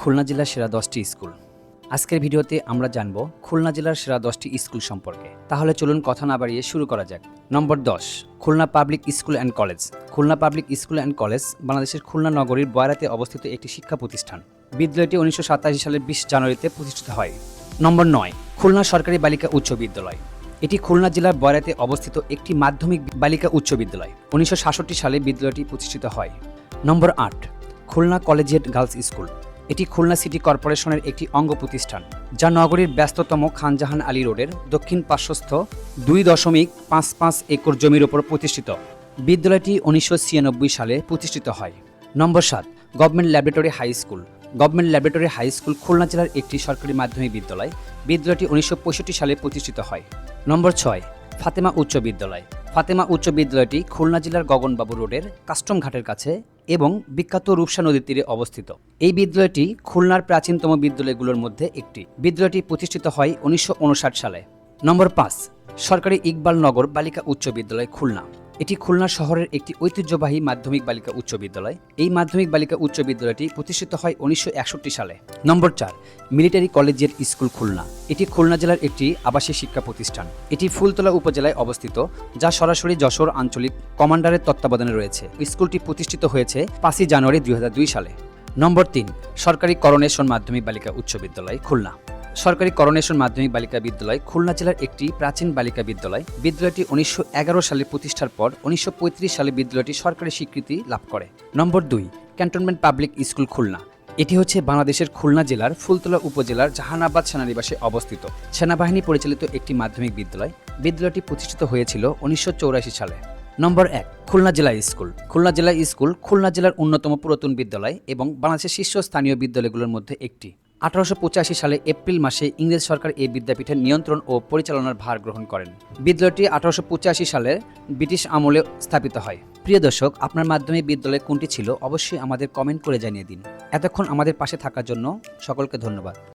খুলনা জেলার সেরা দশটি স্কুল। আজকের ভিডিওতে আমরা জানব খুলনা জেলার সেরা দশটি স্কুল সম্পর্কে। তাহলে চলুন কথা না বাড়িয়ে শুরু করা যাক। নম্বর দশ, Khulna public school and college. Khulna public school and college বাংলাদেশের খুলনা নগরীর বয়রাতে অবস্থিত একটি শিক্ষা প্রতিষ্ঠান। বিদ্যালয়টি উনিশশো সাতাশি সালের বিশ জানুয়ারিতে প্রতিষ্ঠিত হয়। নম্বর নয়, খুলনা সরকারি বালিকা উচ্চ বিদ্যালয়। এটি খুলনা জেলার বয়রাতে অবস্থিত একটি মাধ্যমিক বালিকা উচ্চ বিদ্যালয়। উনিশশো সাতষট্টি সালে বিদ্যালয়টি প্রতিষ্ঠিত হয়। নম্বর আট, খুলনা কলেজিয়েট গার্লস স্কুল। এটি খুলনা সিটি কর্পোরেশনের একটি অঙ্গ প্রতিষ্ঠান, যা নগরীর ব্যস্ততম খানজাহান আলী রোডের দক্ষিণ পার্শ্বস্থ দুই দশমিক পাঁচ পাঁচ একর জমির ওপর প্রতিষ্ঠিত। বিদ্যালয়টি উনিশশো ছিয়ানব্বই সালে প্রতিষ্ঠিত হয়। নম্বর সাত, government laboratory high school. Government laboratory high school Khulna জেলার একটি সরকারি মাধ্যমিক বিদ্যালয়। বিদ্যালয়টি উনিশশো পঁয়ষট্টি সালে প্রতিষ্ঠিত হয়। নম্বর ছয়, ফাতেমা উচ্চ বিদ্যালয়। ফাতেমা উচ্চ বিদ্যালয়টি খুলনা জেলার গগনবাবু রোডের কাস্টম ঘাটের কাছে এবং বিখ্যাত রূপসা নদীর তীরে অবস্থিত। এই বিদ্যালয়টি খুলনার প্রাচীনতম বিদ্যালয়গুলোর মধ্যে একটি। বিদ্যালয়টি প্রতিষ্ঠিত হয় উনিশশো উনষাট সালে। নম্বর পাঁচ, সরকারি ইকবাল নগর বালিকা উচ্চ বিদ্যালয়, খুলনা। এটি খুলনা শহরের একটি ঐতিহ্যবাহী মাধ্যমিক বালিকা উচ্চ বিদ্যালয়। এই মাধ্যমিক বালিকা উচ্চ বিদ্যালয়টি প্রতিষ্ঠিত হয় উনিশশো একষট্টি সালে। নম্বর চার, মিলিটারি কলেজিয়েট স্কুল খুলনা। এটি খুলনা জেলার একটি আবাসিক শিক্ষা প্রতিষ্ঠান। এটি ফুলতলা উপজেলায় অবস্থিত, যা সরাসরি যশোর আঞ্চলিক কমান্ডারের তত্ত্বাবধানে রয়েছে। স্কুলটি প্রতিষ্ঠিত হয়েছে পাঁচই জানুয়ারি দুই হাজার দুই সালে। নম্বর তিন, সরকারি করোনেশন মাধ্যমিক বালিকা উচ্চ বিদ্যালয়, খুলনা। সরকারি করোনেশন মাধ্যমিক বালিকা বিদ্যালয় খুলনা জেলার একটি প্রাচীন বালিকা বিদ্যালয়। বিদ্যালয়টি উনিশশো এগারো সালে প্রতিষ্ঠার পর উনিশশো পঁয়ত্রিশ সালে বিদ্যালয়টি সরকারি স্বীকৃতি লাভ করে। নম্বর দুই, ক্যান্টনমেন্ট পাবলিক স্কুল খুলনা। এটি হচ্ছে বাংলাদেশের খুলনা জেলার ফুলতলা উপজেলার জাহানাবাদ সেনানিবাসে অবস্থিত। সেনাবাহিনী পরিচালিত একটি মাধ্যমিক বিদ্যালয়। বিদ্যালয়টি প্রতিষ্ঠিত হয়েছিল উনিশশো সালে। নম্বর এক, খুলনা জেলা স্কুল। খুলনা জেলা স্কুল খুলনা জেলার অন্যতম পুরাতন বিদ্যালয় এবং বাংলাদেশের শীর্ষস্থানীয় বিদ্যালয়গুলোর মধ্যে একটি। আঠারোশো পঁচাশি সালে এপ্রিল মাসে ইংরেজ সরকার এই বিদ্যাপীঠের নিয়ন্ত্রণ ও পরিচালনার ভার গ্রহণ করেন। বিদ্যালয়টি আঠারোশো পঁচাশি সালে ব্রিটিশ আমলে স্থাপিত হয়। প্রিয় দর্শক, আপনার মাধ্যমে বিদ্যালয় কোনটি ছিল, অবশ্যই আমাদের কমেন্ট করে জানিয়ে দিন। এতক্ষণ আমাদের পাশে থাকার জন্য সকলকে ধন্যবাদ।